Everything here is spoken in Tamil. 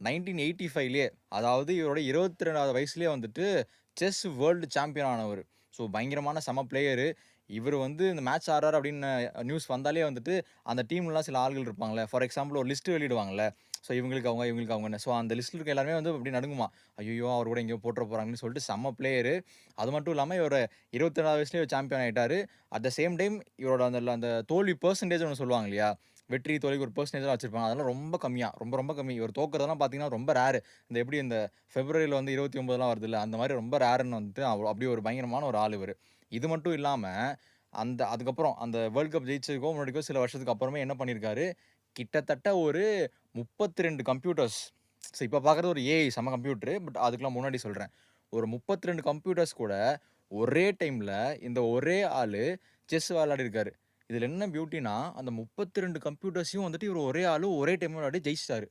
நைன்டீன் எயிட்டி ஃபைவ்லேயே அதாவது இவரோட இருபத்தி ரெண்டாவது வயசுலேயே வந்துட்டு செஸ் வேர்ல்டு சாம்பியன் ஆனவர். ஸோ பயங்கரமான செம பிளேயரு இவர் வந்து இந்த மேட்ச் ஆடுறாரு அப்படின்னு நியூஸ் வந்தாலே வந்துட்டு அந்த டீம்லாம் சில ஆள்கள் இருப்பாங்களே ஃபார் எக்ஸாம்பிள் ஒரு லிஸ்ட்டு வெளியிடுவாங்கல்ல. ஸோ இவங்களுக்கு அவங்க இவங்களுக்கு அவங்க ஸோ அந்த லிஸ்ட்டில் இருக்க எல்லாருமே வந்து அப்படி நடுங்குமா? ஐயோ அவர் கூட எங்கேயோ போட்டுற போகிறாங்கன்னு சொல்லிட்டு செம்ம பிளேயரு அது மட்டும் இல்லாமல் இவர் இருபத்தி ரெண்டாவது வயசுலேயே சாம்பியன் ஆகிட்டார் அட் த சேம் டைம் இவரோட அந்த அந்த தோல்வி பர்சன்டேஜ் ஒன்று சொல்லுவாங்க இல்லையா? வெற்றி தோல்விக்கு ஒரு பர்சன்டேஜாக வச்சிருப்பாங்க. அதெல்லாம் ரொம்ப கம்மியாக ரொம்ப ரொம்ப கம்மி. இவர் தோக்குறதெல்லாம் பார்த்தீங்கன்னா ரொம்ப ரேரு இந்த எப்படி இந்த ஃபெப்ரவரியில் வந்து இருபத்தி ஒம்பதுலாம் வருது இல்லை அந்த மாதிரி ரொம்ப ரேருன்னு வந்துட்டு அவ்வளோ அப்படி ஒரு பயங்கரமான ஒரு ஆள் இவர். இது மட்டும் இல்லாமல் அந்த அதுக்கப்புறம் அந்த வேர்ல்ட் கப் ஜெயிச்சதுக்கோ முன்னாடிக்கோ சில வருஷத்துக்கு அப்புறமே என்ன பண்ணியிருக்காரு கிட்டத்தட்ட ஒரு முப்பத்தி ரெண்டு கம்ப்யூட்டர்ஸ் ஸோ இப்போ பார்க்குறது ஒரு ஏஐ செம்ம கம்ப்யூட்டரு பட் அதுக்கெலாம் முன்னாடி சொல்கிறேன் ஒரு முப்பத்தி ரெண்டு கம்ப்யூட்டர்ஸ் கூட ஒரே டைமில் இந்த ஒரே ஆள் செஸ் விளையாடிருக்காரு. இதில் என்ன பியூட்டினா அந்த முப்பத்தி ரெண்டு கம்ப்யூட்டர்ஸையும் வந்துட்டு இவர் ஒரே ஆளும் ஒரே டைம் விளையாடி ஜெயிச்சிட்டாரு.